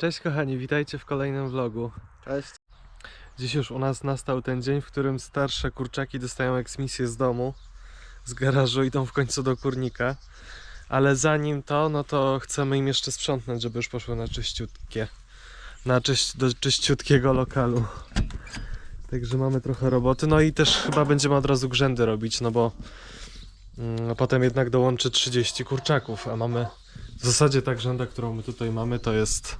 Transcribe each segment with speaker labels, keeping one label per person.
Speaker 1: Cześć kochani, witajcie w kolejnym vlogu.
Speaker 2: Cześć.
Speaker 1: Dziś już u nas nastał ten dzień, w którym starsze kurczaki dostają eksmisję z domu, z garażu, idą w końcu do kurnika. Ale zanim to, no to chcemy im jeszcze sprzątnąć, żeby już poszły na czyściutkie. Na czyś, do czyściutkiego lokalu. Także mamy trochę roboty. No i też chyba będziemy od razu grzędy robić, no bo mm, potem jednak dołączy 30 kurczaków, a mamy w zasadzie ta grzęda, którą my tutaj mamy, to jest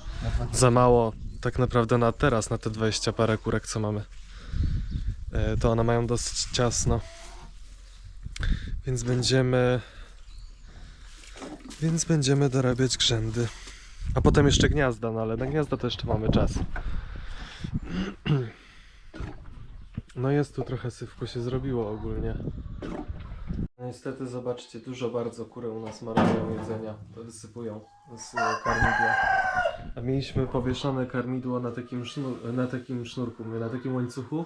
Speaker 1: za mało tak naprawdę na teraz, na te 20 parę kurek, co mamy. E, To one mają dosyć ciasno. Więc będziemy. Więc będziemy dorabiać grzędy. A potem jeszcze gniazda, no ale na gniazda to jeszcze mamy czas. No jest tu trochę syfku się zrobiło ogólnie. Niestety zobaczcie, dużo bardzo kury u nas marnują jedzenia, wysypują z e, karmidła. A mieliśmy powieszone karmidło na takim, sznur, na takim sznurku, na takim łańcuchu,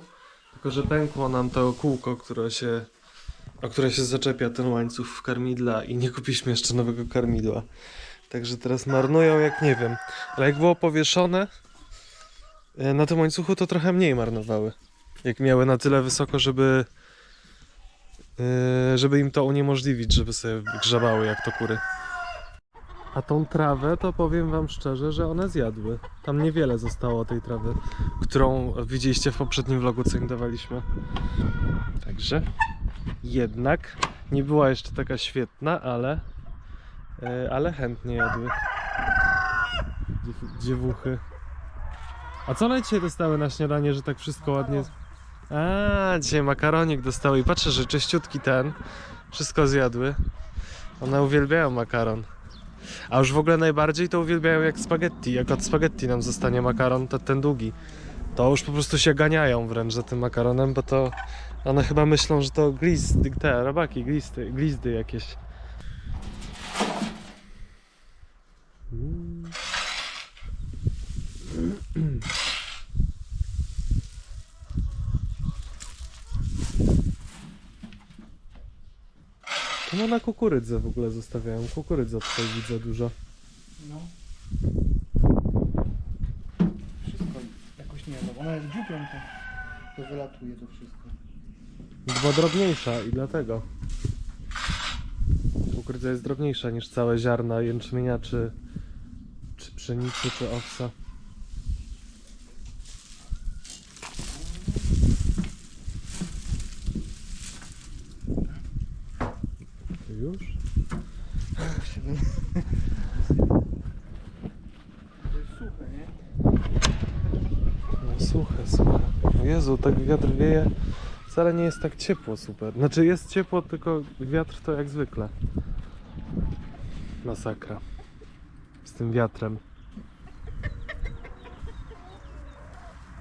Speaker 1: tylko że pękło nam to kółko, które się, o które się zaczepia ten łańcuch w karmidla i nie kupiliśmy jeszcze nowego karmidła. Także teraz marnują jak nie wiem. Ale jak było powieszone e, na tym łańcuchu, to trochę mniej marnowały. Jak miały na tyle wysoko, żeby żeby im to uniemożliwić, żeby sobie grzebały jak to kury. A tą trawę to powiem wam szczerze, że one zjadły. Tam niewiele zostało tej trawy, którą widzieliście w poprzednim vlogu, co im dawaliśmy. Także jednak nie była jeszcze taka świetna, ale e, ale chętnie jadły. Dziew- Dziewuchy. A co one dzisiaj dostały na śniadanie, że tak wszystko ładnie... A, dzisiaj makaronik dostały i patrzę, że czyściutki ten. Wszystko zjadły. One uwielbiają makaron. A już w ogóle najbardziej to uwielbiają jak spaghetti. Jak od spaghetti nam zostanie makaron, to ten długi. To już po prostu się ganiają wręcz za tym makaronem, bo to one chyba myślą, że to glizdy, te robaki, glizdy, glizdy jakieś. Mm. Czemu na kukurydzę w ogóle zostawiają? Kukurydzę tutaj widzę dużo.
Speaker 2: No. Wszystko jakoś nie wiem, ona jak dziubią to, to wylatuje to wszystko.
Speaker 1: Była drobniejsza i dlatego. Kukurydza jest drobniejsza niż całe ziarna jęczmienia, czy, czy pszenicy, czy owsa. Już?
Speaker 2: To jest suche, nie?
Speaker 1: No suche, suche. O Jezu, tak wiatr wieje. Wcale nie jest tak ciepło super. Znaczy jest ciepło, tylko wiatr to jak zwykle. Masakra. Z tym wiatrem.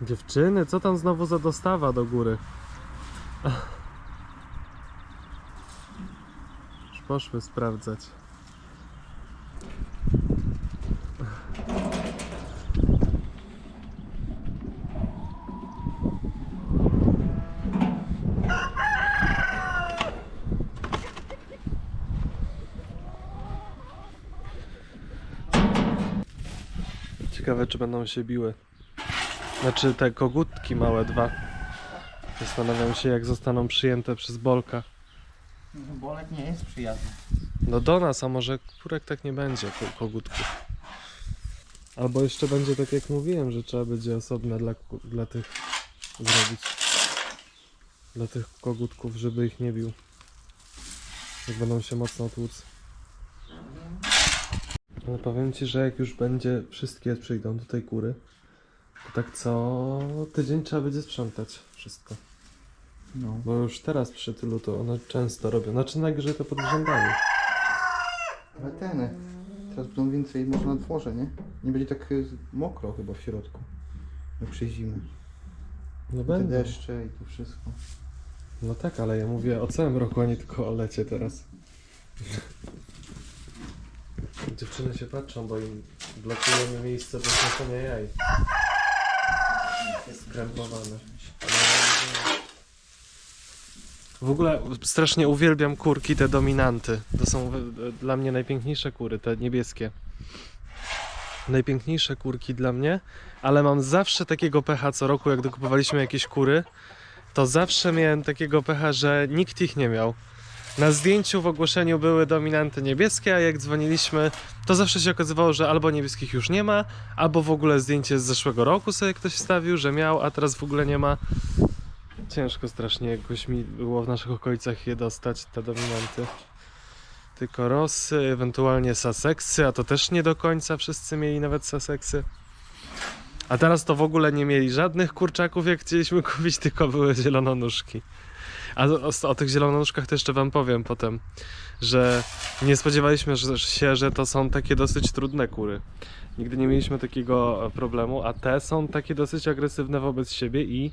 Speaker 1: Dziewczyny, co tam znowu za dostawa do góry? Już poszły sprawdzać. Ciekawe, czy będą się biły. Znaczy te kogutki małe dwa. Zastanawiam się, jak zostaną przyjęte przez Bolka.
Speaker 2: No, Bolek nie jest przyjazny.
Speaker 1: No do nas, a może kurek tak nie będzie, ko- kogutków. Albo jeszcze będzie tak jak mówiłem, że trzeba będzie osobne dla, ku- dla tych zrobić. Dla tych kogutków, żeby ich nie bił. Jak będą się mocno tłuc. Ale powiem ci, że jak już będzie, wszystkie przyjdą tutaj kury, to tak co tydzień trzeba będzie sprzątać wszystko.
Speaker 2: No.
Speaker 1: Bo już teraz przy tylu to one często robią. Znaczy najgorzej to pod rzędami.
Speaker 2: Ale ten, teraz będą więcej może na dworze, nie? Nie będzie tak y, mokro chyba w środku. Jak przy zimę.
Speaker 1: No
Speaker 2: Te
Speaker 1: będą.
Speaker 2: deszcze i to wszystko.
Speaker 1: No tak, ale ja mówię o całym roku, a nie tylko o lecie teraz. Dziewczyny się patrzą, bo im blokujemy miejsce do smażenia jaj. Krępowane. W ogóle strasznie uwielbiam kurki, te dominanty. To są w- dla mnie najpiękniejsze kury, te niebieskie. najpiękniejsze kurki dla mnie, ale mam zawsze takiego pecha co roku, jak dokupowaliśmy jakieś kury, to zawsze miałem takiego pecha, że nikt ich nie miał. Na zdjęciu w ogłoszeniu były dominanty niebieskie, a jak dzwoniliśmy, to zawsze się okazywało, że albo niebieskich już nie ma, albo w ogóle zdjęcie z zeszłego roku sobie ktoś wstawił, że miał, a teraz w ogóle nie ma. Ciężko strasznie jakoś mi było w naszych okolicach je dostać, te dominanty. Tylko Rosy, ewentualnie Sussexy, a to też nie do końca wszyscy mieli nawet Sussexy. A teraz to w ogóle nie mieli żadnych kurczaków, jak chcieliśmy kupić, tylko były zielononóżki. A o, o tych zielononóżkach to jeszcze wam powiem potem, że nie spodziewaliśmy się, że to są takie dosyć trudne kury. Nigdy nie mieliśmy takiego e, problemu, a te są takie dosyć agresywne wobec siebie i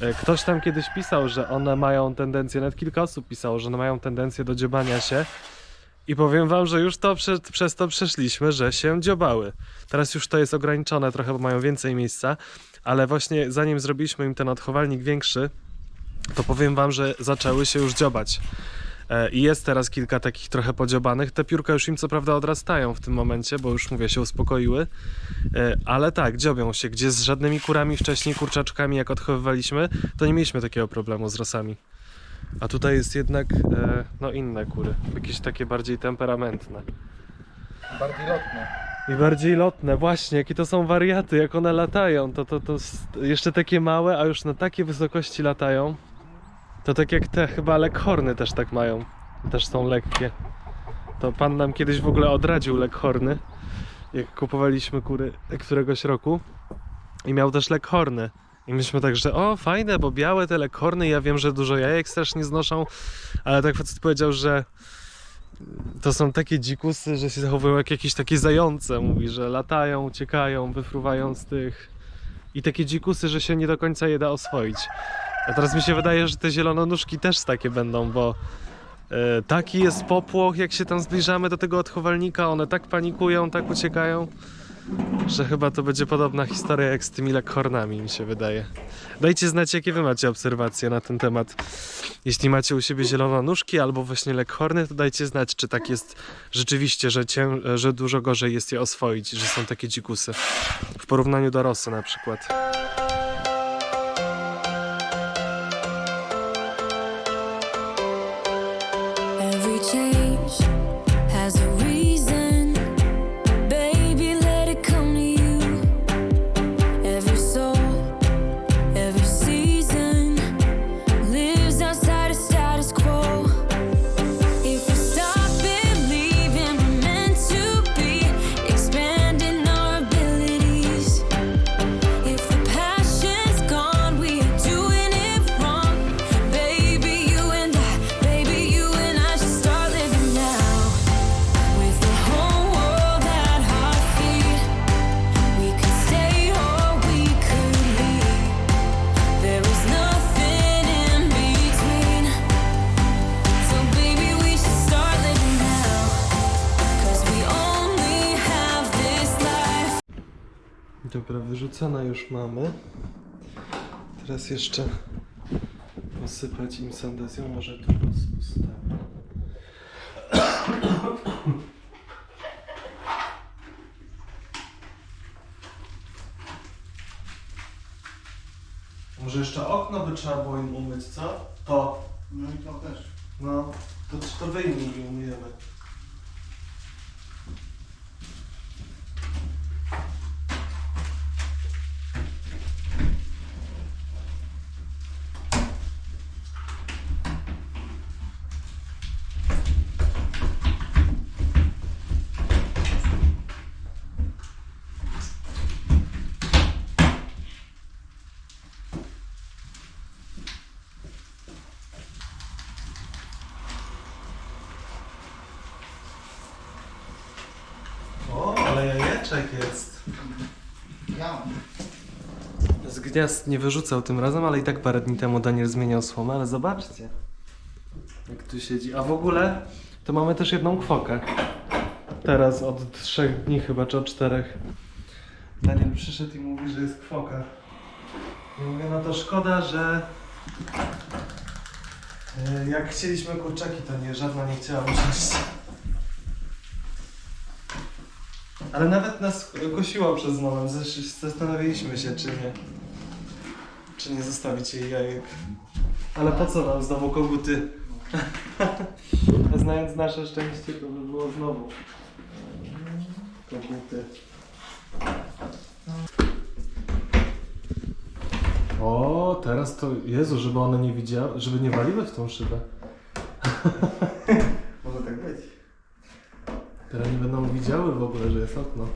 Speaker 1: e, ktoś tam kiedyś pisał, że one mają tendencję, nawet kilka osób pisało, że one mają tendencję do dziobania się i powiem wam, że już to prze, przez to przeszliśmy, że się dziobały. Teraz już to jest ograniczone trochę, bo mają więcej miejsca, ale właśnie zanim zrobiliśmy im ten odchowalnik większy, to powiem wam, że zaczęły się już dziobać. E, I jest teraz kilka takich trochę podziobanych. Te piórka już im co prawda odrastają w tym momencie, bo już mówię, się uspokoiły. E, Ale tak, dziobią się, gdzie z żadnymi kurami wcześniej, kurczaczkami jak odchowywaliśmy, to nie mieliśmy takiego problemu z rosami. A tutaj jest jednak e, no inne kury, jakieś takie bardziej temperamentne.
Speaker 2: Bardziej lotne.
Speaker 1: I bardziej lotne, właśnie, jakie to są wariaty, jak one latają, to, to, to jeszcze takie małe, a już na takiej wysokości latają. To tak jak te chyba lekhorny też tak mają, też są lekkie. To pan nam kiedyś w ogóle odradził lekhorny, jak kupowaliśmy kury któregoś roku i miał też lekhorny. I myśmy tak, że o fajne, bo białe te lekhorny, ja wiem, że dużo jajek strasznie znoszą, ale tak facet powiedział, że to są takie dzikusy, że się zachowują jak jakieś takie zające. Mówi, że latają, uciekają, wyfruwają z tych. I takie dzikusy, że się nie do końca je da oswoić. A teraz mi się wydaje, że te zielononóżki też takie będą, bo e, taki jest popłoch, jak się tam zbliżamy do tego odchowalnika. One tak panikują, tak uciekają, że chyba to będzie podobna historia jak z tymi lekhornami, mi się wydaje. Dajcie znać, jakie wy macie obserwacje na ten temat. Jeśli macie u siebie zielononóżki albo właśnie lekhorny, to dajcie znać, czy tak jest rzeczywiście, że, cię, że dużo gorzej jest je oswoić, że są takie dzikusy. W porównaniu do rosy na przykład. Już mamy. Teraz jeszcze posypać im sandezją, może tu rozpustę. Może jeszcze okno by trzeba było im umyć, co? To.
Speaker 2: No i to też.
Speaker 1: No, to, to wyjmij i umyjemy. O, ale jajeczek jest.
Speaker 2: Ja mam.
Speaker 1: Z gniazd nie wyrzucał tym razem, ale i tak parę dni temu Daniel zmieniał słomę, ale zobaczcie. Jak tu siedzi. A w ogóle to mamy też jedną kwokę. Teraz od trzech dni chyba, czy od czterech. Daniel przyszedł i mówi, że jest kwoka. I mówię, no to szkoda, że e, jak chcieliśmy kurczaki, to nie, żadna nie chciała usiąść. Ale nawet nas kosiło przez moment, zas- zastanawialiśmy się, czy nie. Czy nie zostawić jej jajek. Ale po co nam znowu koguty? Znając nasze szczęście, to by było znowu koguty. O, teraz to, Jezu, żeby one nie widziały, żeby nie waliły w tą szybę.
Speaker 2: Może tak być.
Speaker 1: Teraz nie będą widziały w ogóle, że jest okno.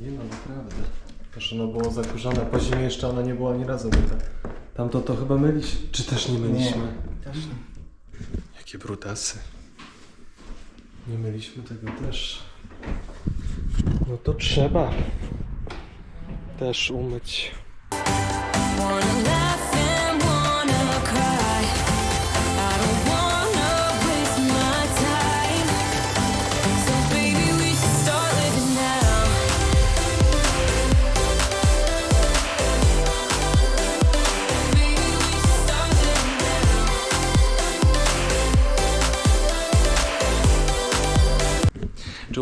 Speaker 1: Nie no, naprawdę. Proszę, ono było zakurzone. Po zimie jeszcze ona nie była ani razu myta. Tamto to chyba myliśmy. Czy też nie myliśmy?
Speaker 2: Też nie.
Speaker 1: Jakie brutasy. Nie myliśmy tego też. No to trzeba też umyć.
Speaker 3: Wanna laugh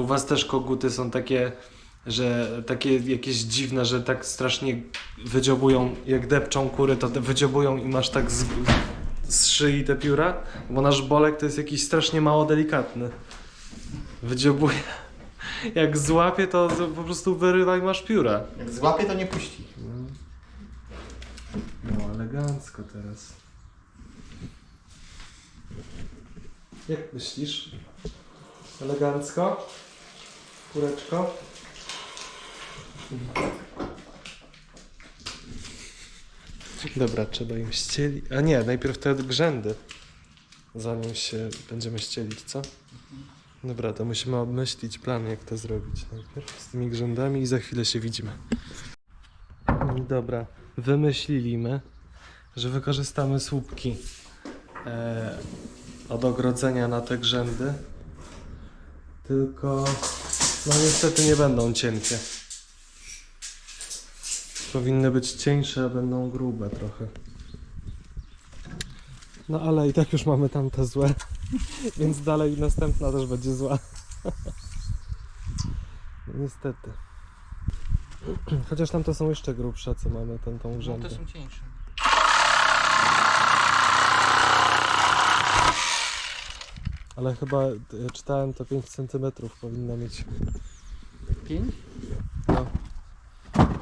Speaker 1: Czy u was też koguty są takie, że takie jakieś dziwne, że tak strasznie wydziobują, jak depczą kury, to te wydziobują i masz tak z, z szyi te pióra? Bo nasz bolek to jest jakiś strasznie mało delikatny. Wydziobuje. Jak złapie, to po prostu wyrywa i masz pióra.
Speaker 2: Jak złapie, to nie puści.
Speaker 1: No, elegancko teraz. Jak myślisz? Elegancko? Kureczko? Dobra, trzeba im ścieli. A nie, najpierw te grzędy. Zanim się będziemy ścielić, co? Dobra, to musimy obmyślić plan, jak to zrobić najpierw z tymi grzędami i za chwilę się widzimy. Dobra, wymyśliliśmy, że wykorzystamy słupki e, od ogrodzenia na te grzędy. Tylko, no niestety nie będą cienkie. Powinny być cieńsze, a będą grube trochę. No ale i tak już mamy tamte złe, więc dalej następna też będzie zła. No, niestety. Chociaż tam to są jeszcze grubsze, co mamy ten, tą grzędę.
Speaker 2: No, są cieńsze.
Speaker 1: Ale chyba e, czytałem to 5 cm powinna mieć.
Speaker 2: 5?
Speaker 1: No.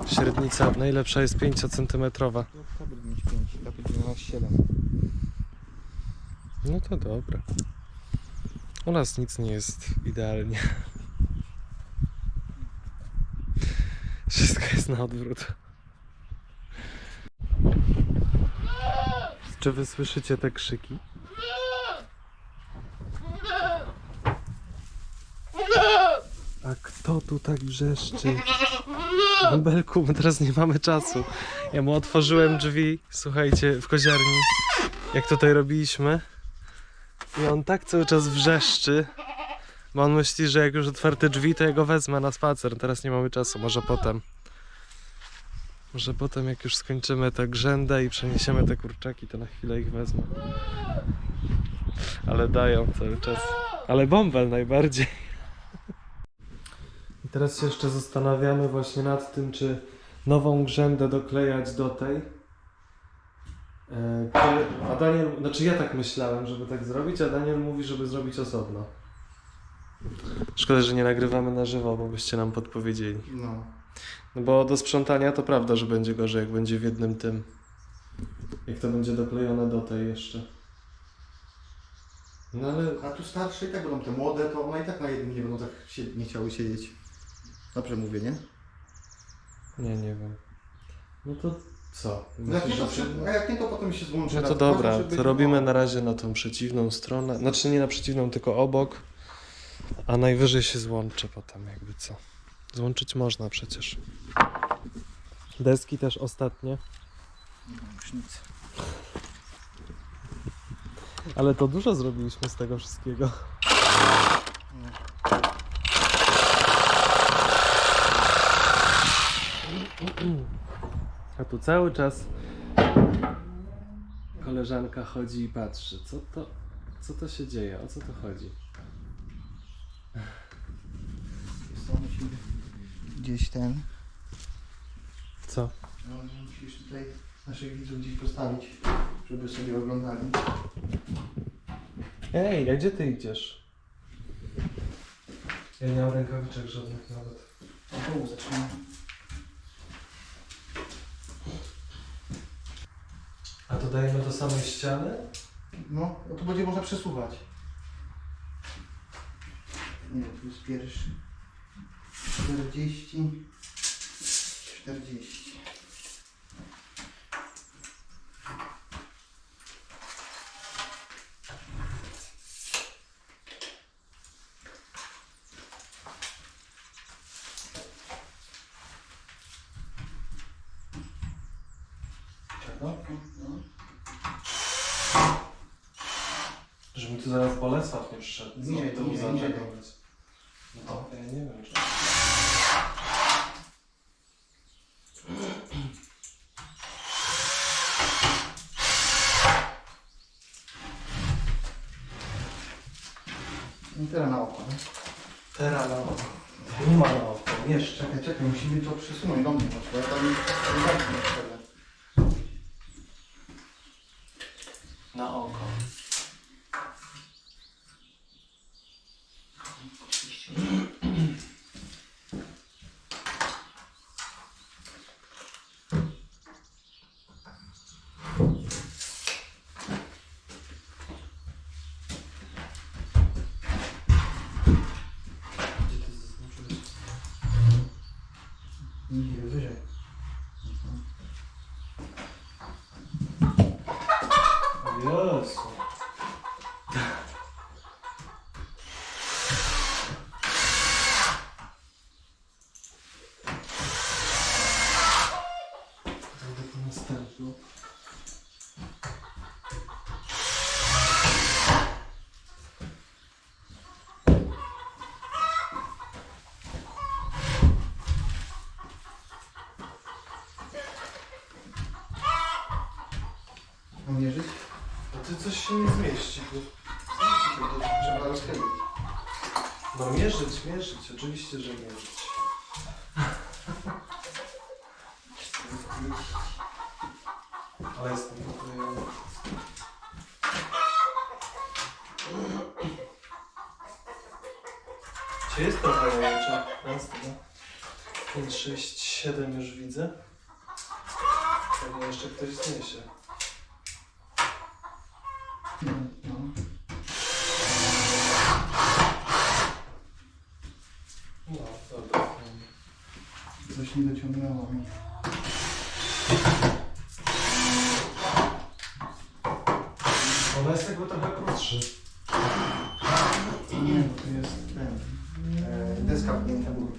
Speaker 1: Średnica najlepsza jest 5 cm.
Speaker 2: Kabel mieć 5, kabel ma 7.
Speaker 1: No to dobra. U nas nic nie jest idealnie. Wszystko jest na odwrót. Czy wy słyszycie te krzyki? A kto tu tak wrzeszczy? Bąbelku, my teraz nie mamy czasu. Ja mu otworzyłem drzwi, słuchajcie, w koziarni, jak tutaj robiliśmy. I on tak cały czas wrzeszczy, bo on myśli, że jak już otwarte drzwi, to ja go wezmę na spacer. Teraz nie mamy czasu, może potem. Może potem, jak już skończymy tę grzędę i przeniesiemy te kurczaki, to na chwilę ich wezmę. Ale dają cały czas. Ale bąbel najbardziej. I teraz się jeszcze zastanawiamy właśnie nad tym, czy nową grzędę doklejać do tej. E, A Daniel, znaczy ja tak myślałem, żeby tak zrobić, a Daniel mówi, żeby zrobić osobno. Szkoda, że nie nagrywamy na żywo, bo byście nam podpowiedzieli.
Speaker 2: No.
Speaker 1: No bo do sprzątania to prawda, że będzie gorzej, jak będzie w jednym tym. Jak to będzie doklejone do tej jeszcze. No ale
Speaker 2: A tu starsze i tak będą te młode, to one i tak na jednym nie będą tak się, nie chciały siedzieć. Dobrze mówię, nie?
Speaker 1: nie, nie wiem. No to co?
Speaker 2: No Jak nie, to, przy- a jak nie, to potem się złączy.
Speaker 1: No to
Speaker 2: raz.
Speaker 1: dobra,
Speaker 2: żeby
Speaker 1: to robimy na razie na tą przeciwną stronę. Znaczy nie na przeciwną, tylko obok. A najwyżej się złączę potem, jakby co. Złączyć można przecież. Deski też ostatnie.
Speaker 2: Już nic.
Speaker 1: Ale to dużo zrobiliśmy z tego wszystkiego. A tu cały czas koleżanka chodzi i patrzy. Co to, co to się dzieje? O co to chodzi?
Speaker 2: Gdzieś ten.
Speaker 1: Co?
Speaker 2: No, musisz tutaj naszych widzów gdzieś postawić, żeby sobie oglądali.
Speaker 1: Ej, a gdzie ty idziesz? Ja nie mam rękawiczek żadnych nawet.
Speaker 2: A tu zaczynamy.
Speaker 1: A to dajemy do samej ściany?
Speaker 2: No, no to będzie można przesuwać. Nie tu jest pierwszy. 40. 40.
Speaker 1: No.
Speaker 2: No.
Speaker 1: Żeby mi tu zaraz Bolesław nie przyszedł. Co
Speaker 2: Niżej,
Speaker 1: tu
Speaker 2: niżej,
Speaker 1: za
Speaker 2: niżej.
Speaker 1: tego być? No to ja nie wiem, czy...
Speaker 2: I teraz na oko, nie?
Speaker 1: Teraz na oko. Nie ma na oko, jeszcze.
Speaker 2: Czekaj, czekaj, musimy to przesunąć do mnie, bo ja tam nie zamknę wtedy.
Speaker 1: Na oko. Gdzie ty zaznaczyłeś?
Speaker 2: Niżej, wyżej.
Speaker 1: O Jezu. Będę po następną.
Speaker 2: Mam mierzyć?
Speaker 1: A ty coś się nie zmieści tu.
Speaker 2: Czekaj, to trzeba rozchylić.
Speaker 1: No mierzyć, mierzyć, oczywiście, że mierzyć. Ale jestem pokrojony. Jest to zajęcie? Raz, dwa, pięć, sześć, siedem już widzę. Pewnie jeszcze ktoś zniesie.
Speaker 2: No.
Speaker 1: No, dobra.
Speaker 2: Dociągnęło mi.
Speaker 1: Ona jest jakby trochę krótszy.
Speaker 2: Nie, bo to jest ten. E, deska pchnięta górą.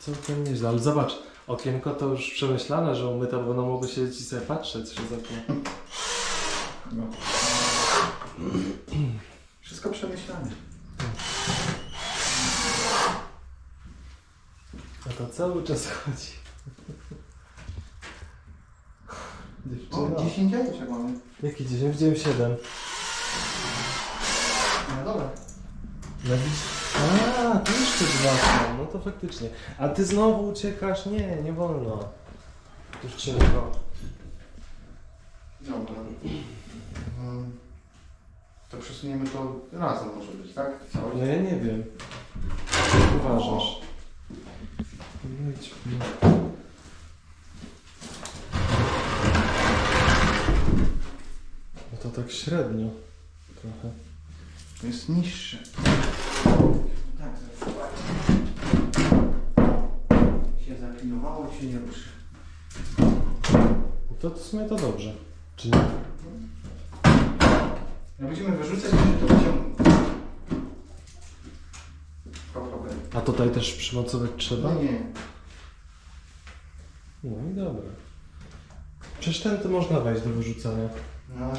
Speaker 1: Całkiem nieźle, ale zobacz, okienko to już przemyślane, że umyte, bo ono mogło siedzieć i sobie patrzeć przez okno.
Speaker 2: No. Wszystko przemyślane.
Speaker 1: A to cały czas chodzi.
Speaker 2: O,
Speaker 1: Dziewczyno.
Speaker 2: 10 jajeczek mamy.
Speaker 1: Jaki 10? Widziałem 7.
Speaker 2: No dobra.
Speaker 1: No widzisz? A, tu jeszcze dwa są, no to faktycznie. A ty znowu uciekasz? Nie, nie wolno. Dziewczynko.
Speaker 2: Dobra. Mm. To przesuniemy to razem może być, tak?
Speaker 1: No
Speaker 2: Całość.
Speaker 1: ja nie wiem. Jak uważasz? Wejdźmy. No to tak średnio. Trochę.
Speaker 2: To jest niższe. Tak. Się zaklinowało, się nie ruszy.
Speaker 1: No To w sumie to dobrze. Czy nie?
Speaker 2: Jak będziemy wyrzucać, to problem.
Speaker 1: A tutaj też przymocować trzeba?
Speaker 2: No nie.
Speaker 1: No i dobra. Przecież ten to można wejść do wyrzucania.
Speaker 2: No, ale,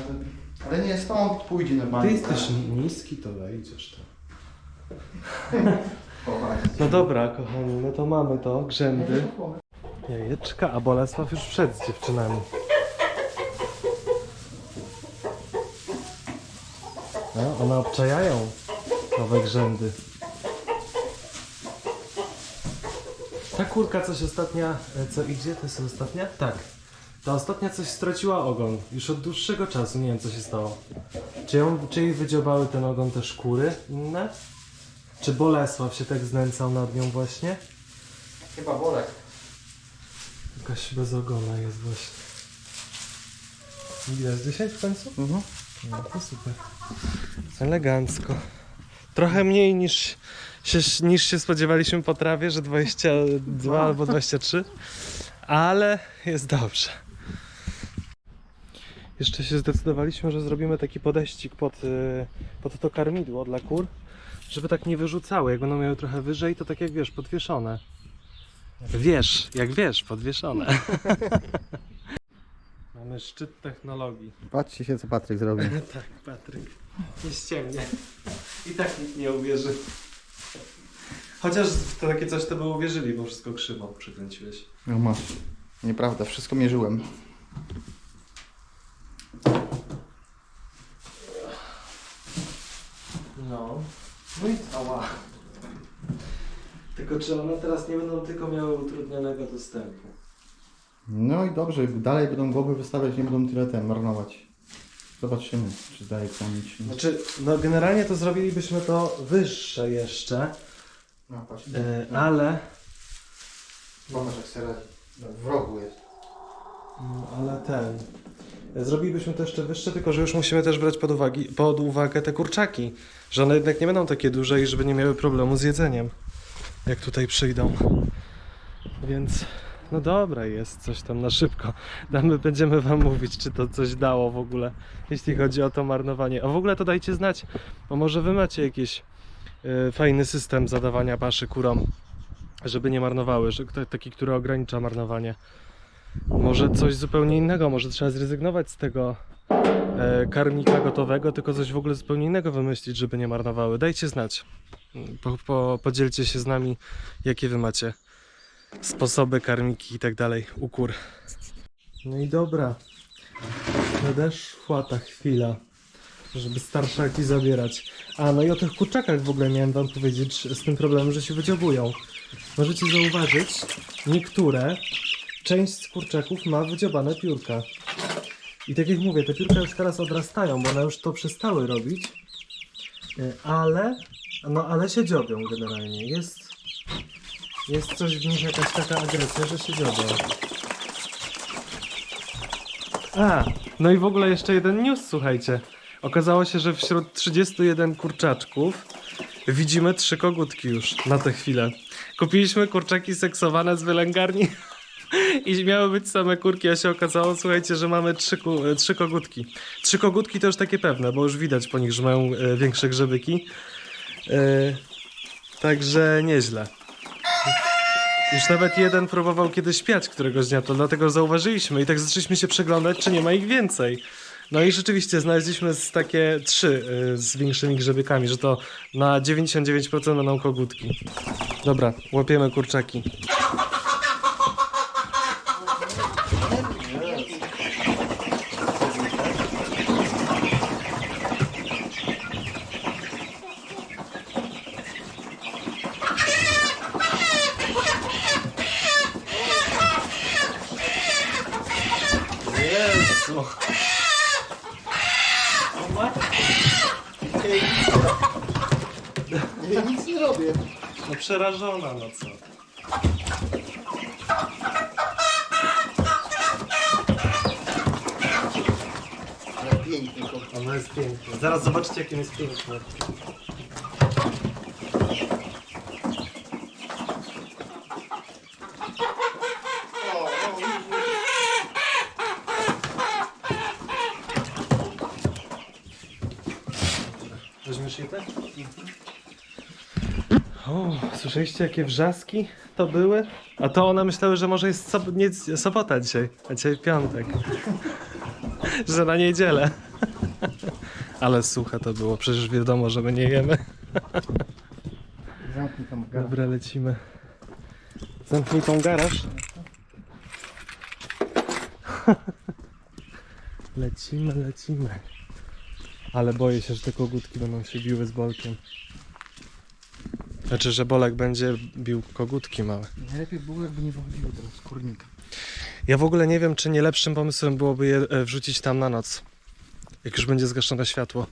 Speaker 2: ale nie stąd pójdzie na bank.
Speaker 1: Ty jesteś ni- niski, to wejdziesz to.
Speaker 2: Popatrz.
Speaker 1: No dobra, kochani, no to mamy to, grzędy. Jajeczka, a Bolesław już wszedł z dziewczynami. No, one obczajają. Nowe grzędy. Ta kurka coś ostatnia, e, co idzie, to jest ostatnia? Tak. Ta ostatnia coś straciła ogon. Już od dłuższego czasu, nie wiem co się stało. Czy, ją, czy jej wydziobały ten ogon te szkóry inne? Czy Bolesław się tak znęcał nad nią właśnie?
Speaker 2: Chyba worek.
Speaker 1: Jakaś bez ogona jest właśnie. Widać 10 w końcu?
Speaker 2: Mhm.
Speaker 1: No to super. Elegancko. Trochę mniej niż się, niż się spodziewaliśmy po trawie, że 22 albo 23, ale jest dobrze. Jeszcze się zdecydowaliśmy, że zrobimy taki podejścik pod, y, pod to karmidło dla kur, żeby tak nie wyrzucały. Jak będą miały trochę wyżej, to tak jak wiesz, podwieszone. Wiesz, jak wiesz, podwieszone. Mamy szczyt technologii.
Speaker 2: Patrzcie się, co Patryk zrobił.
Speaker 1: Tak, Patryk. Nie ściemnie. I tak nikt nie uwierzy. Chociaż w to takie coś to by uwierzyli, bo wszystko krzywo przykręciłeś.
Speaker 2: No masz. Nieprawda, wszystko mierzyłem.
Speaker 1: No. No i ała. Tylko czy one teraz nie będą tylko miały utrudnionego dostępu?
Speaker 2: No i dobrze, dalej będą głowy wystawiać, nie będą tyle ten marnować. Zobaczymy, czy czy nie.
Speaker 1: Znaczy, no generalnie to zrobilibyśmy to wyższe jeszcze,
Speaker 2: No, patrz.
Speaker 1: e, ale...
Speaker 2: Zobacz, jak. No, w rogu jest.
Speaker 1: No, ale ten. Zrobilibyśmy to jeszcze wyższe, tylko że już musimy też brać pod, uwagi, pod uwagę te kurczaki. Że one jednak nie będą takie duże i żeby nie miały problemu z jedzeniem, jak tutaj przyjdą. Więc no dobra, jest coś tam na szybko. Damy, będziemy wam mówić, czy to coś dało w ogóle, jeśli chodzi o to marnowanie. A w ogóle to dajcie znać, bo może wy macie jakiś y, fajny system zadawania paszy kurom, żeby nie marnowały, że, taki, który ogranicza marnowanie. Może coś zupełnie innego, może trzeba zrezygnować z tego e, karmnika gotowego, tylko coś w ogóle zupełnie innego wymyślić, żeby nie marnowały. Dajcie znać. Po, po, podzielcie się z nami, jakie wy macie sposoby, karmiki i tak dalej u kur. No i dobra. Nadeszła ta chwila, żeby starszaki zabierać. A, no i o tych kurczakach w ogóle miałem wam powiedzieć z tym problemem, że się wydziobują. Możecie zauważyć, niektóre część z kurczaków ma wydziobane piórka. I tak jak mówię, te piórka już teraz odrastają, bo one już to przestały robić. Y, Ale, no ale się dziobią generalnie. Jest, jest coś w nich, jakaś taka agresja, że się dziobią. A, no i w ogóle jeszcze jeden news, słuchajcie. Okazało się, że wśród 31 kurczaczków widzimy trzy kogutki już na tę chwilę. Kupiliśmy kurczaki seksowane z wylęgarni. I miały być same kurki, a się okazało, słuchajcie, że mamy trzy, trzy kogutki. Trzy kogutki to już takie pewne, bo już widać po nich, że mają e, większe grzebyki. E, także nieźle. Już nawet jeden próbował kiedyś śpiać któregoś dnia, to dlatego zauważyliśmy i tak zaczęliśmy się przeglądać, czy nie ma ich więcej. No i rzeczywiście znaleźliśmy takie trzy e, z większymi grzebykami, że to na 99% będą kogutki. Dobra, łapiemy kurczaki. Jezu.
Speaker 2: Ja nic nie robię.
Speaker 1: No przerażona, no co?
Speaker 2: Piękny kot.
Speaker 1: Ono jest piękne. Zaraz zobaczcie, jakim jest piękny. Weźmiesz je tak? O, słyszeliście jakie wrzaski to były? A to one myślały, że może jest sob nie, sobota dzisiaj, a dzisiaj piątek. że na niedzielę. Ale suche to było, przecież wiadomo, że my nie jemy.
Speaker 2: Zamknij tam garaż.
Speaker 1: Dobra, lecimy. Zamknij tą garaż. lecimy, lecimy. Ale boję się, że te kogutki będą się biły z bolkiem. Znaczy, że Bolek będzie bił kogutki małe.
Speaker 2: Najlepiej było jakby nie wychodziło teraz z kurnika.
Speaker 1: Ja w ogóle nie wiem, czy nie lepszym pomysłem byłoby je e, wrzucić tam na noc. Jak już będzie zgaszone światło.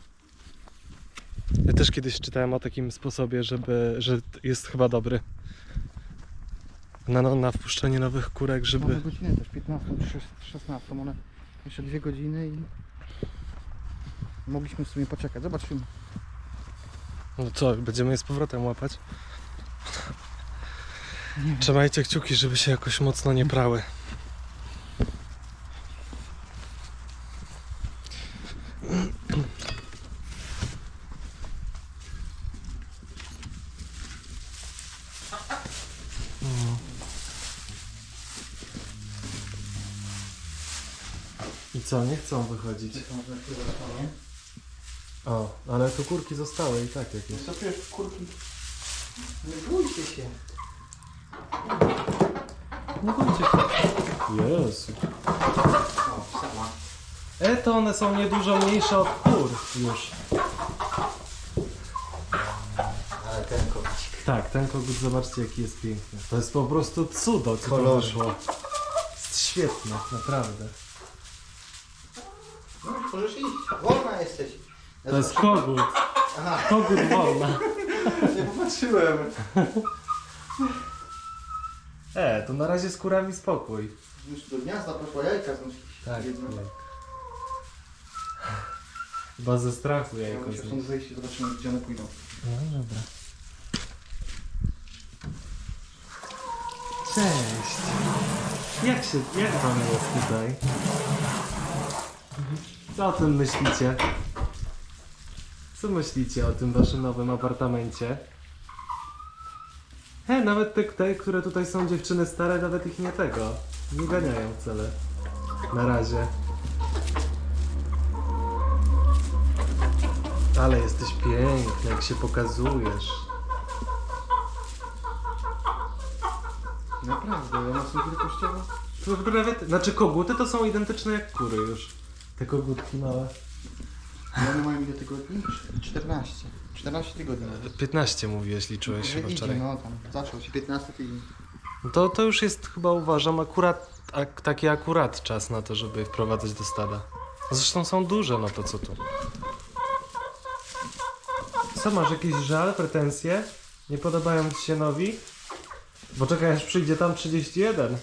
Speaker 1: Ja też kiedyś czytałem o takim sposobie, żeby, że jest chyba dobry. Na, no, na wpuszczenie nowych kurek,
Speaker 2: Mamy
Speaker 1: żeby...
Speaker 2: godzinę też 15 czy 16, one jeszcze dwie godziny i mogliśmy w sumie poczekać. Zobaczymy.
Speaker 1: No co, będziemy je z powrotem łapać?
Speaker 2: Nie.
Speaker 1: Trzymajcie kciuki, żeby się jakoś mocno nie prały. I co, nie chcą wychodzić? O, ale tu kurki zostały i tak jakieś.
Speaker 2: Co jest kurki? Nie bójcie się.
Speaker 1: Nie bójcie się. Jezu.
Speaker 2: O, sama.
Speaker 1: E, to one są niedużo mniejsze od kur już.
Speaker 2: Ale ten kocik.
Speaker 1: Tak, ten kogut, zobaczcie jaki jest piękny. To jest po prostu cudo, co to
Speaker 2: Kolor.
Speaker 1: wyszło. Jest świetne, naprawdę.
Speaker 2: No, możesz iść. Wolna jesteś.
Speaker 1: To jest kogut. Kogut wolna.
Speaker 2: nie popatrzyłem.
Speaker 1: E, to na razie z kurami spokój.
Speaker 2: Już do gniazda poszła jajka znosić.
Speaker 1: Tak,
Speaker 2: Jedno.
Speaker 1: tak. Chyba ze strachu
Speaker 2: Ja
Speaker 1: jajko
Speaker 2: muszę
Speaker 1: zjeść.
Speaker 2: stąd wyjść i zobaczymy gdzie one pójdą.
Speaker 1: No dobra. Cześć. Jak się, jak wam jest tutaj? Co o tym myślicie? Co myślicie o tym waszym nowym apartamencie? He, nawet te, te, które tutaj są dziewczyny stare, nawet ich nie tego. Nie ganiają wcale. Na razie. Ale jesteś piękny, jak się pokazujesz.
Speaker 2: Naprawdę, one są wielkościowo.
Speaker 1: To prawie, znaczy koguty to są identyczne jak kury już. Te kogutki małe.
Speaker 2: I one mają ile tygodni? 14. 14 tygodni.
Speaker 1: 15 mówiłeś, liczyłeś chyba
Speaker 2: idzie,
Speaker 1: wczoraj.
Speaker 2: no tam zaczął się 15 tydzień.
Speaker 1: No To, to już jest chyba uważam akurat, ak, taki akurat czas na to, żeby je wprowadzać do stada. Zresztą są duże, no to co tu. Co, masz jakiś żal, pretensje? Nie podobają ci się nowi? Bo czekaj, aż przyjdzie tam 31.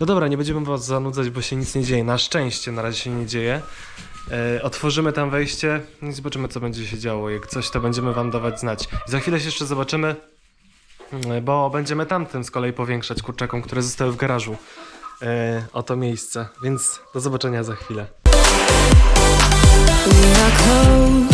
Speaker 1: No dobra, nie będziemy was zanudzać, bo się nic nie dzieje. Na szczęście na razie się nie dzieje. E, otworzymy tam wejście i zobaczymy, co będzie się działo. Jak coś, to będziemy wam dawać znać. Za chwilę się jeszcze zobaczymy, mm, bo będziemy tamtym z kolei powiększać kurczakom, które zostały w garażu. E, o to miejsce. Więc do zobaczenia za chwilę.
Speaker 3: We are